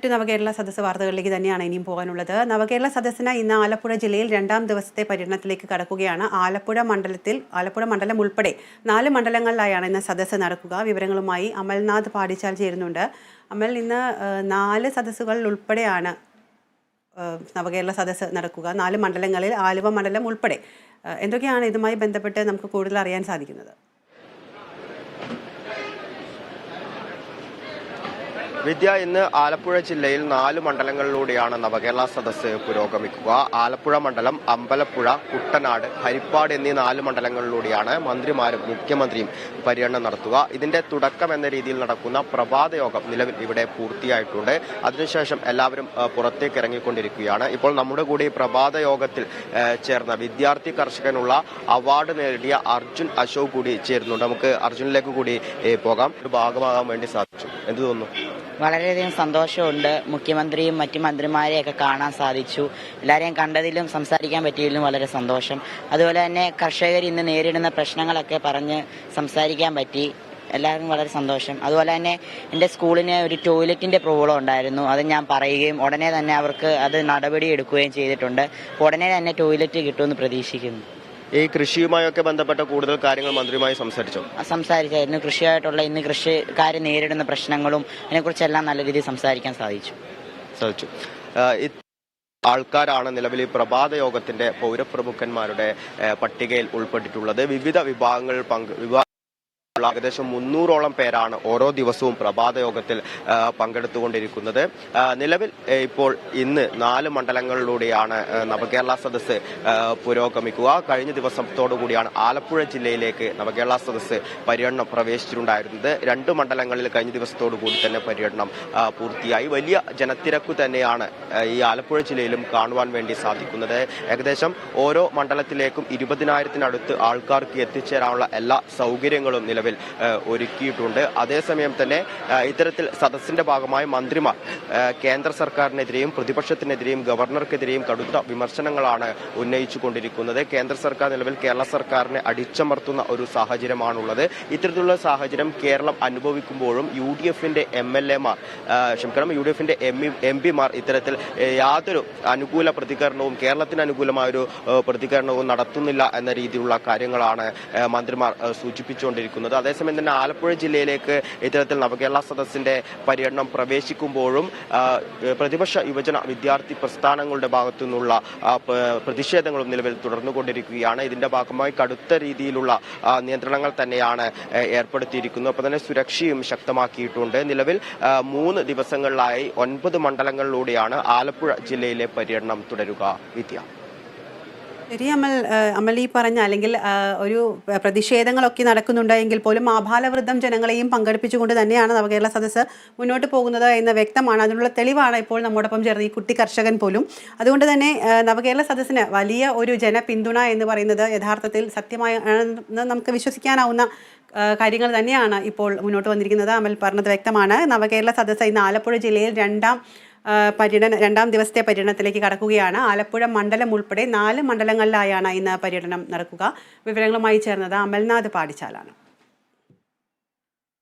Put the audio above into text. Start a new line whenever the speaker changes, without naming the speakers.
മറ്റു നവകേരള സദസ്സ് വാർത്തകളിലേക്ക് തന്നെയാണ് ഇനിയും പോകാനുള്ളത്. നവകേരള സദസ്സിന് ഇന്ന് ആലപ്പുഴ ജില്ലയിൽ രണ്ടാം ദിവസത്തെ പര്യടനത്തിലേക്ക് കടക്കുകയാണ്. ആലപ്പുഴ മണ്ഡലത്തിൽ ആലപ്പുഴ മണ്ഡലം ഉൾപ്പെടെ നാല് മണ്ഡലങ്ങളിലായാണ് ഇന്ന് സദസ്സ് നടക്കുക. വിവരങ്ങളുമായി അമൽനാഥ് പാടിച്ചാൽ ചേരുന്നുണ്ട്. അമൽ ഇന്ന് നാല് സദസ്സുകളിൽ ഉൾപ്പെടെയാണ് നവകേരള സദസ്സ് നടക്കുക. നാല് മണ്ഡലങ്ങളിൽ ആലുവ മണ്ഡലം ഉൾപ്പെടെ. എന്തൊക്കെയാണ് ഇതുമായി ബന്ധപ്പെട്ട് നമുക്ക് കൂടുതൽ അറിയാൻ സാധിക്കുന്നത്?
വിദ്യ ഇന്ന് ആലപ്പുഴ ജില്ലയിൽ നാല് മണ്ഡലങ്ങളിലൂടെയാണ് നവകേരള സദസ്സ് പുരോഗമിക്കുക. ആലപ്പുഴ മണ്ഡലം അമ്പലപ്പുഴ കുട്ടനാട് ഹരിപ്പാട് എന്നീ നാല് മണ്ഡലങ്ങളിലൂടെയാണ് മന്ത്രിമാരും മുഖ്യമന്ത്രിയും പര്യടനം നടത്തുക. ഇതിന്റെ തുടക്കം എന്ന രീതിയിൽ നടക്കുന്ന പ്രഭാത യോഗം നിലവിൽ ഇവിടെ പൂർത്തിയായിട്ടുണ്ട്. അതിനുശേഷം എല്ലാവരും പുറത്തേക്ക് ഇറങ്ങിക്കൊണ്ടിരിക്കുകയാണ്. ഇപ്പോൾ നമ്മുടെ കൂടി പ്രഭാത യോഗത്തിൽ ചേർന്ന വിദ്യാർത്ഥി കർഷകനുള്ള അവാർഡ് നേടിയ അർജുൻ അശോക് കൂടി ചേരുന്നുണ്ട്. നമുക്ക് അർജുനിലേക്ക് കൂടി പോകാം. ഒരു ഭാഗമാകാൻ വേണ്ടി സാധിച്ചു. എന്ത് തോന്നുന്നു?
വളരെയധികം സന്തോഷമുണ്ട്. മുഖ്യമന്ത്രിയും മറ്റു മന്ത്രിമാരെയൊക്കെ കാണാൻ സാധിച്ചു. എല്ലാവരെയും കണ്ടതിലും സംസാരിക്കാൻ പറ്റിയതിലും വളരെ സന്തോഷം. അതുപോലെ തന്നെ കർഷകർ ഇന്ന് നേരിടുന്ന പ്രശ്നങ്ങളൊക്കെ പറഞ്ഞ് സംസാരിക്കാൻ പറ്റി. എല്ലാവരും വളരെ സന്തോഷം. അതുപോലെ തന്നെ എന്റെ സ്കൂളിന് ഒരു ടോയ്ലറ്റിന്റെ പ്രോബ്ലം ഉണ്ടായിരുന്നു. അത് ഞാൻ പറയുകയും ഉടനെ തന്നെ അവർക്ക് അത് നടപടി എടുക്കുകയും ചെയ്തിട്ടുണ്ട്. ഉടനെ തന്നെ ടോയ്ലറ്റ് കിട്ടുമെന്ന് പ്രതീക്ഷിക്കുന്നു.
ഈ കൃഷിയുമായൊക്കെ ബന്ധപ്പെട്ട കൂടുതൽ കാര്യങ്ങൾ മന്ത്രിയുമായി സംസാരിച്ചു?
സംസാരിച്ചായിരുന്നു. കൃഷിയായിട്ടുള്ള ഇന്ന് കൃഷിക്കാർ നേരിടുന്ന പ്രശ്നങ്ങളും അതിനെക്കുറിച്ചെല്ലാം നല്ല രീതിയിൽ സംസാരിക്കാൻ സാധിച്ചു.
സാധിച്ചു. ആൾക്കാരാണ് നിലവിൽ ഈ പ്രഭാത യോഗത്തിന്റെ പൗരപ്രമുഖന്മാരുടെ പട്ടികയിൽ ഉൾപ്പെട്ടിട്ടുള്ളത്. വിവിധ വിഭാഗങ്ങൾ പങ്ക് വിഭാ ഏകദേശം മുന്നൂറോളം പേരാണ് ഓരോ ദിവസവും പ്രഭാത യോഗത്തിൽ പങ്കെടുത്തുകൊണ്ടിരിക്കുന്നത്. നിലവിൽ ഇപ്പോൾ ഇന്ന് നാല് മണ്ഡലങ്ങളിലൂടെയാണ് നവകേരള സദസ്സ് പുരോഗമിക്കുക. കഴിഞ്ഞ ദിവസത്തോടുകൂടിയാണ് ആലപ്പുഴ ജില്ലയിലേക്ക് നവകേരള സദസ്സ് പര്യടനം പ്രവേശിച്ചിട്ടുണ്ടായിരുന്നത്. രണ്ട് മണ്ഡലങ്ങളിൽ കഴിഞ്ഞ ദിവസത്തോടുകൂടി തന്നെ പര്യടനം പൂർത്തിയായി. വലിയ ജനത്തിരക്കു തന്നെയാണ് ഈ ആലപ്പുഴ ജില്ലയിലും കാണുവാൻ വേണ്ടി സാധിക്കുന്നത്. ഏകദേശം ഓരോ മണ്ഡലത്തിലേക്കും ഇരുപതിനായിരത്തിനടുത്ത് ആൾക്കാർക്ക് എത്തിച്ചേരാനുള്ള എല്ലാ സൗകര്യങ്ങളും നിലവിൽ ആ, ഒരുക്കിയിട്ടുണ്ട്. അതേസമയം തന്നെ ഇത്തരത്തിൽ സദസ്സിന്റെ ഭാഗമായി മന്ത്രിമാർ കേന്ദ്ര സർക്കാരിനെതിരെയും പ്രതിപക്ഷത്തിനെതിരെയും ഗവർണർക്കെതിരെയും കടുത്ത വിമർശനങ്ങളാണ് ഉന്നയിച്ചുകൊണ്ടിരിക്കുന്നത്. കേന്ദ്ര സർക്കാർ നിലവിൽ കേരള സർക്കാരിനെ അടിച്ചമർത്തുന്ന ഒരു സാഹചര്യമാണുള്ളത്. ഇത്തരത്തിലുള്ള സാഹചര്യം കേരളം അനുഭവിക്കുമ്പോഴും യു ഡി എഫിന്റെ എം എൽ എമാർ ക്ഷമിക്കണം യു ഡി എഫിന്റെ എം പിമാർ ഇത്തരത്തിൽ യാതൊരു അനുകൂല പ്രതികരണവും കേരളത്തിന് അനുകൂലമായ ഒരു പ്രതികരണവും നടത്തുന്നില്ല എന്ന രീതിയിലുള്ള കാര്യങ്ങളാണ് മന്ത്രിമാർ സൂചിപ്പിച്ചുകൊണ്ടിരിക്കുന്നത്. അതേസമയം തന്നെ ആലപ്പുഴ ജില്ലയിലേക്ക് ഇത്തരത്തിൽ നവകേരള സദസ്സിന്റെ പര്യടനം പ്രവേശിക്കുമ്പോഴും പ്രതിപക്ഷ യുവജന വിദ്യാർത്ഥി പ്രസ്ഥാനങ്ങളുടെ ഭാഗത്തു നിന്നുള്ള പ്രതിഷേധങ്ങളും നിലവിൽ തുടർന്നുകൊണ്ടിരിക്കുകയാണ്. ഇതിന്റെ ഭാഗമായി കടുത്ത രീതിയിലുള്ള നിയന്ത്രണങ്ങൾ തന്നെയാണ് ഏർപ്പെടുത്തിയിരിക്കുന്നത്. ഒപ്പം തന്നെ സുരക്ഷയും ശക്തമാക്കിയിട്ടുണ്ട്. നിലവിൽ മൂന്ന് ദിവസങ്ങളിലായി ഒൻപത് മണ്ഡലങ്ങളിലൂടെയാണ് ആലപ്പുഴ ജില്ലയിലെ പര്യടനം തുടരുക വിദ്യ.
ശരി അമൽ അമൽ ഈ പറഞ്ഞ അല്ലെങ്കിൽ ഒരു പ്രതിഷേധങ്ങളൊക്കെ നടക്കുന്നുണ്ടെങ്കിൽ പോലും ആഭാലവൃദ്ധം ജനങ്ങളെയും പങ്കെടുപ്പിച്ചുകൊണ്ട് തന്നെയാണ് നവകേരള സദസ്സ് മുന്നോട്ട് പോകുന്നത് എന്ന് വ്യക്തമാണ്. അതിനുള്ള തെളിവാണ് ഇപ്പോൾ നമ്മോടൊപ്പം ചേർന്ന് ഈ കുട്ടി കർഷകൻ പോലും. അതുകൊണ്ട് തന്നെ നവകേരള സദസ്സിന് വലിയ ഒരു ജനപിന്തുണ എന്ന് പറയുന്നത് യഥാർത്ഥത്തിൽ സത്യമായ നമുക്ക് വിശ്വസിക്കാനാവുന്ന കാര്യങ്ങൾ തന്നെയാണ് ഇപ്പോൾ മുന്നോട്ട് വന്നിരിക്കുന്നത്. അമൽ പറഞ്ഞത് വ്യക്തമാണ്. നവകേരള സദസ്സ് ഇന്ന് ആലപ്പുഴ ജില്ലയിൽ രണ്ടാം പര്യടന രണ്ടാം ദിവസത്തെ പര്യടനത്തിലേക്ക് കടക്കുകയാണ്. ആലപ്പുഴ മണ്ഡലം ഉൾപ്പെടെ നാല് മണ്ഡലങ്ങളിലായാണ് ഇന്ന് പര്യടനം നടക്കുക. വിവരങ്ങളുമായി ചേർന്നത് അമൽനാഥ് പാടിച്ചാലാണ്.